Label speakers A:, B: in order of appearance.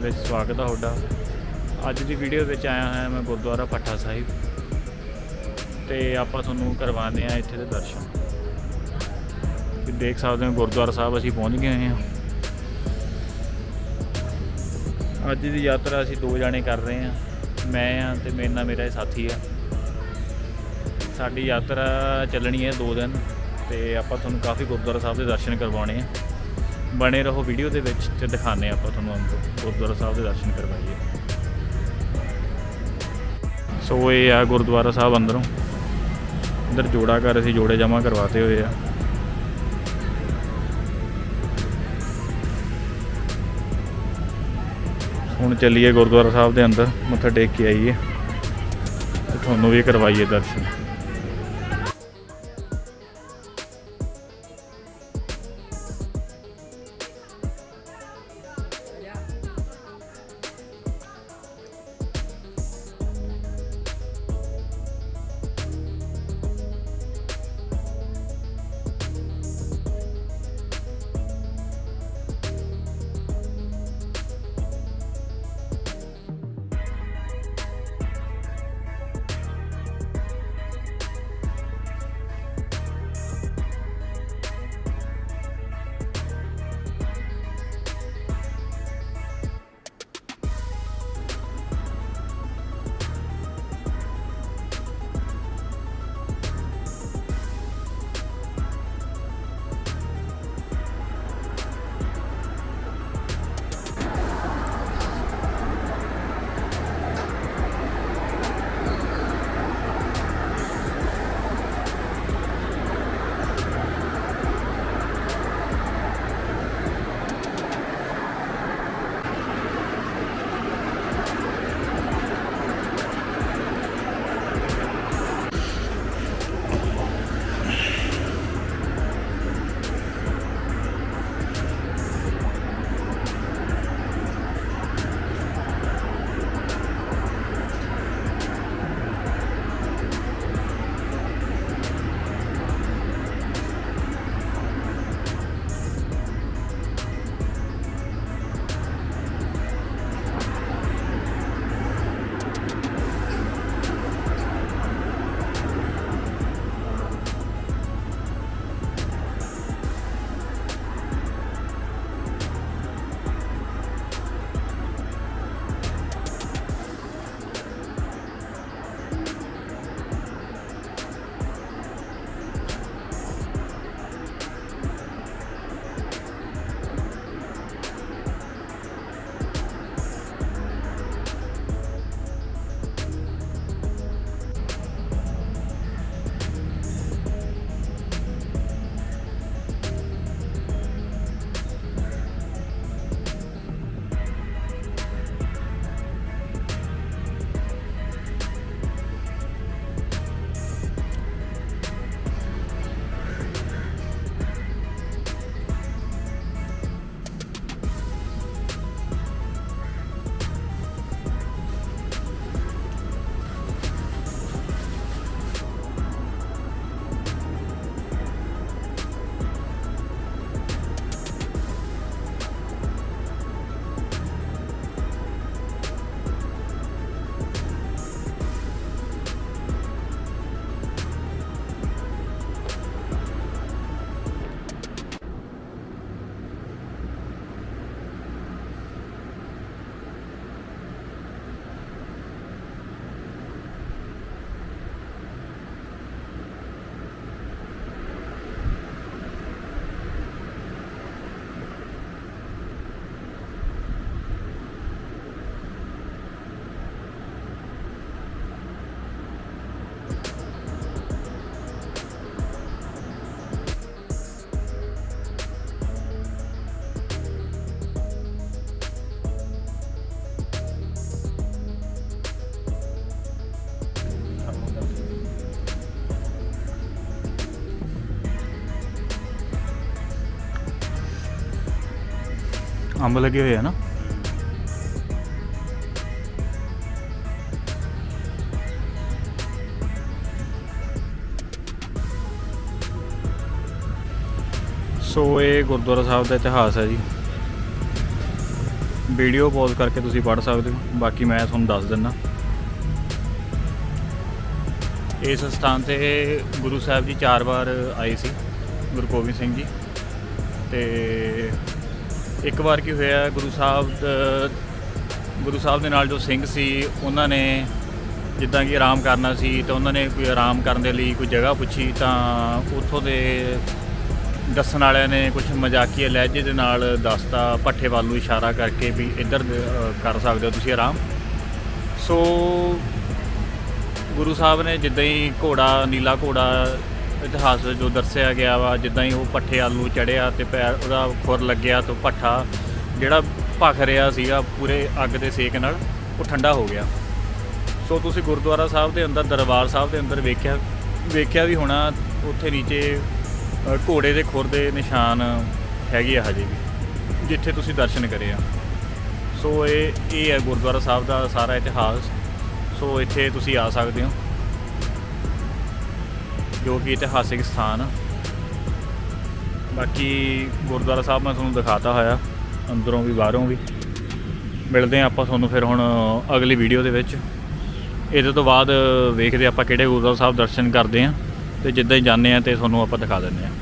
A: ਤੁਹਾਡਾ। ਅੱਜ ਦੀ ਵੀਡੀਓ ਵਿੱਚ ਆਇਆ ਹਾਂ ਮੈਂ ਗੁਰਦੁਆਰਾ ਪੱਠਾ ਸਾਹਿਬ। ਤੇ ਆਪਾਂ ਤੁਹਾਨੂੰ ਕਰਵਾਉਂਦੇ ਆ ਇੱਥੇ ਦੇ ਦਰਸ਼ਨ। ਤੁਸੀਂ ਦੇਖ ਸਕਦੇ ਹੋ ਗੁਰਦੁਆਰਾ ਸਾਹਿਬ ਅਸੀਂ ਪਹੁੰਚ ਗਏ ਹੋਏ ਹਾਂ। ਅੱਜ ਦੀ ਯਾਤਰਾ ਅਸੀਂ ਦੋ ਜਾਣੇ ਕਰ ਰਹੇ ਹਾਂ। ਮੈਂ ਆ ਤੇ ਮੇਰੇ ਨਾਲ ਮੇਰਾ ਸਾਥੀ ਆ। ਸਾਡੀ ਯਾਤਰਾ ਚੱਲਣੀ ਹੈ ਦੋ ਦਿਨ ਤੇ ਆਪਾਂ ਤੁਹਾਨੂੰ ਕਾਫੀ ਗੁਰਦੁਆਰਾ ਸਾਹਿਬ ਦੇ ਦਰਸ਼ਨ ਕਰਵਾਉਣੇ ਆ। ਬਣੇ ਰਹੋ ਵੀਡੀਓ ਦੇ ਵਿੱਚ ਤੇ ਦਿਖਾਣੇ ਆਪਾਂ ਤੁਹਾਨੂੰ ਅੰਦਰੋਂ ਗੁਰਦੁਆਰਾ ਸਾਹਿਬ ਦੇ ਦਰਸ਼ਨ ਕਰਵਾਈਏ। ਸੋ ਇਹ ਆ ਗੁਰਦੁਆਰਾ ਸਾਹਿਬ ਅੰਦਰੋਂ। ਅੰਦਰ ਜੋੜਾ ਘਰ ਅਸੀਂ ਜੋੜੇ ਜਮਾ ਕਰਵਾਤੇ ਹੋਏ ਆ। ਹੁਣ ਚੱਲੀਏ ਗੁਰਦੁਆਰਾ ਸਾਹਿਬ ਦੇ ਅੰਦਰ, ਮੱਥਾ ਟੇਕ ਕੇ ਆਈਏ ਤੁਹਾਨੂੰ ਵੀ ਕਰਵਾਈਏ ਦਰਸ਼ਨ। ਅੰਬ ਲੱਗੇ ਹੋਏ ਆ ਨਾ। ਸੋ ਇਹ ਗੁਰਦੁਆਰਾ ਸਾਹਿਬ ਦਾ ਇਤਿਹਾਸ ਹੈ ਜੀ। ਵੀਡੀਓ ਪੌਜ਼ ਕਰਕੇ ਤੁਸੀਂ ਪੜ੍ਹ ਸਕਦੇ ਹੋ। ਬਾਕੀ ਮੈਂ ਤੁਹਾਨੂੰ ਦੱਸ ਦਿੰਦਾ। ਇਸ ਸਥਾਨ ਤੇ ਗੁਰੂ ਸਾਹਿਬ ਜੀ ਚਾਰ ਵਾਰ ਆਏ ਸੀ, ਗੁਰੂ ਗੋਬਿੰਦ ਸਿੰਘ ਜੀ। ਤੇ ਇੱਕ ਵਾਰ ਕੀ ਹੋਇਆ, ਗੁਰੂ ਸਾਹਿਬ ਗੁਰੂ ਸਾਹਿਬ ਦੇ ਨਾਲ ਜੋ ਸਿੰਘ ਸੀ, ਉਹਨਾਂ ਨੇ ਜਿੱਦਾਂ ਕਿ ਆਰਾਮ ਕਰਨਾ ਸੀ, ਤਾਂ ਉਹਨਾਂ ਨੇ ਕੋਈ ਆਰਾਮ ਕਰਨ ਦੇ ਲਈ ਕੋਈ ਜਗ੍ਹਾ ਪੁੱਛੀ, ਤਾਂ ਉੱਥੋਂ ਦੇ ਦੱਸਣ ਵਾਲਿਆਂ ਨੇ ਕੁਝ ਮਜ਼ਾਕੀਆ ਲਹਿਜੇ ਦੇ ਨਾਲ ਦੱਸਤਾ, ਭੱਠੇ ਵੱਲ ਨੂੰ ਇਸ਼ਾਰਾ ਕਰਕੇ ਵੀ ਇੱਧਰ ਕਰ ਸਕਦੇ ਹੋ ਤੁਸੀਂ ਆਰਾਮ। ਸੋ ਗੁਰੂ ਸਾਹਿਬ ਨੇ ਜਿੱਦਾਂ ਹੀ ਘੋੜਾ, ਨੀਲਾ ਘੋੜਾ ਇਤਿਹਾਸ ਵਿੱਚ ਜੋ ਦੱਸਿਆ ਗਿਆ ਵਾ, ਜਿੱਦਾਂ ਹੀ ਉਹ ਪੱਠੇ ਆਲੂ ਨੂੰ ਚੜਿਆ ਤੇ ਪੈਰ ਉਹਦਾ ਖੁਰ ਲੱਗਿਆ ਤਾਂ ਪੱਠਾ ਜਿਹੜਾ ਭਖ ਰਿਹਾ ਸੀਗਾ, ਪੂਰੇ ਅੱਗ ਦੇ ਸੇਕ ਨਾਲ ਉਹ ਠੰਡਾ ਹੋ ਗਿਆ। ਸੋ ਤੁਸੀਂ ਗੁਰਦੁਆਰਾ ਸਾਹਿਬ ਦੇ ਅੰਦਰ, ਦਰਬਾਰ ਸਾਹਿਬ ਦੇ ਅੰਦਰ ਵੇਖਿਆ ਵੇਖਿਆ ਵੀ ਹੋਣਾ, ਉੱਥੇ ਨੀਚੇ ਘੋੜੇ ਦੇ ਖੁਰ ਦੇ ਨਿਸ਼ਾਨ ਹੈਗੇ ਆ ਹਜੇ ਵੀ, ਜਿੱਥੇ ਤੁਸੀਂ ਦਰਸ਼ਨ ਕਰੇ ਆ। ਸੋ ਇਹ ਇਹ ਹੈ ਗੁਰਦੁਆਰਾ ਸਾਹਿਬ ਦਾ ਸਾਰਾ ਇਤਿਹਾਸ। ਸੋ ਇੱਥੇ ਤੁਸੀਂ ਆ ਸਕਦੇ ਹੋ। ਜੋ ਕਿ ਇਤਿਹਾਸਿਕ ਸਥਾਨ ਆ। ਬਾਕੀ ਗੁਰਦੁਆਰਾ ਸਾਹਿਬ ਮੈਂ ਤੁਹਾਨੂੰ ਦਿਖਾਤਾ ਹੋਇਆ, ਅੰਦਰੋਂ ਵੀ ਬਾਹਰੋਂ ਵੀ। ਮਿਲਦੇ ਹਾਂ ਆਪਾਂ ਤੁਹਾਨੂੰ ਫਿਰ ਹੁਣ ਅਗਲੀ ਵੀਡੀਓ ਦੇ ਵਿੱਚ। ਇਹਦੇ ਤੋਂ ਬਾਅਦ ਵੇਖਦੇ ਆਪਾਂ ਕਿਹੜੇ ਗੁਰਦੁਆਰਾ ਸਾਹਿਬ ਦਰਸ਼ਨ ਕਰਦੇ ਹਾਂ ਤੇ ਜਿੱਦਾਂ ਹੀ ਜਾਂਦੇ ਹਾਂ ਤੇ ਤੁਹਾਨੂੰ ਆਪਾਂ ਦਿਖਾ ਦਿੰਦੇ ਹਾਂ।